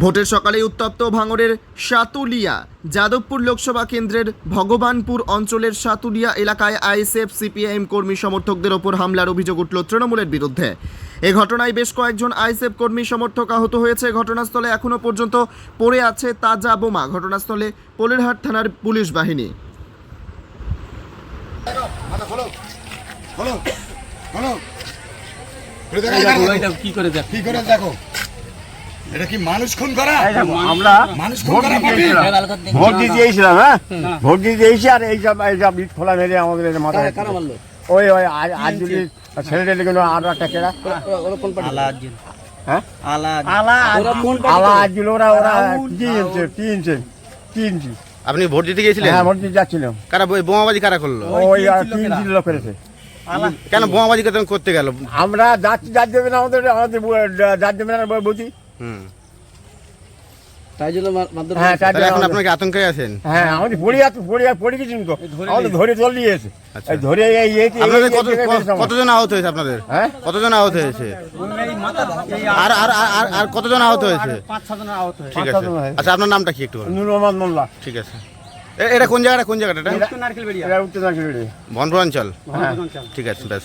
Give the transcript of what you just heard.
ভোটের সকালে উত্তপ্ত ভাঙড়ের সাতুলিয়া, যাদবপুর লোকসভা কেন্দ্রের ভগবানপুর অঞ্চলের সাতুলিয়া এলাকায় আইএসএফ, সিপিআইএম কর্মী সমর্থকদের ওপর হামলার অভিযোগ উঠল তৃণমূলের বিরুদ্ধে। এ ঘটনায় বেশ কয়েকজন আইএসএফ কর্মী সমর্থক আহত হয়েছে। ঘটনাস্থলে এখনও পর্যন্ত পড়ে আছে তাজা বোমা। ঘটনাস্থলে পোলেরহাট থানার পুলিশ বাহিনী। কি করে দেখো? এটা কি মানুষ খুন করা? আমরা মানুষ খুন ভোট করা ভোট দিতে গিয়েছিলাম হ্যাঁ? ভোট দিতে গিয়েছি আর এইসব এইসব ইট খোলা মেরে আমাদের এই মাথায় ওই ওই আজ আজ যদি ছেলেটা লেগে আরও একটা কেরা। ওরা কোন পার্টি? হ্যাঁ? ওরা কোন আলা আজ ওরা ওরা কি ইঞ্চে কি ইঞ্চে কি ইঞ্চি আপনি ভোট দিতে গিয়েছিলেন? হ্যাঁ ভোট দিতে যাচ্ছিলাম। কারা বই- বোমাবাজি কারা করল? ওই আর কি লোক করেছে। কেন বোমাবাজি করতে গেল? আমরা যাচ্ছি যার দেবে না আমাদের আমাদের যার দেবে না বুঝি। হুম। তাই জন্য হ্যাঁ তাহলে এখন আপনাকে আতঙ্কে আছেন? হ্যাঁ আমাদের পড়ে যাচ্ছে পড়ে পড়ে গেছি তো আমাদের ধরে চল দিয়েছে আচ্ছা। ধরে এই এই এই- আপনাদের কত। কতজন আহত হয়েছে আপনাদের? হ্যাঁ? কতজন আহত হয়েছে? আর আর আর- আর আর কতজন আহত হয়েছে? ঠিক পাঁচ আছে হয়েছে। আচ্ছা আপনার নামটা কি একটু নুর মোহাম্মদ মোল্লা। ঠিক আছে। এটা কোন জায়গাটা কোন জায়গাটা এটা? এটা উত্তর নারকেল বনপুর অঞ্চল। হ্যাঁ। ঠিক আছে বেশ।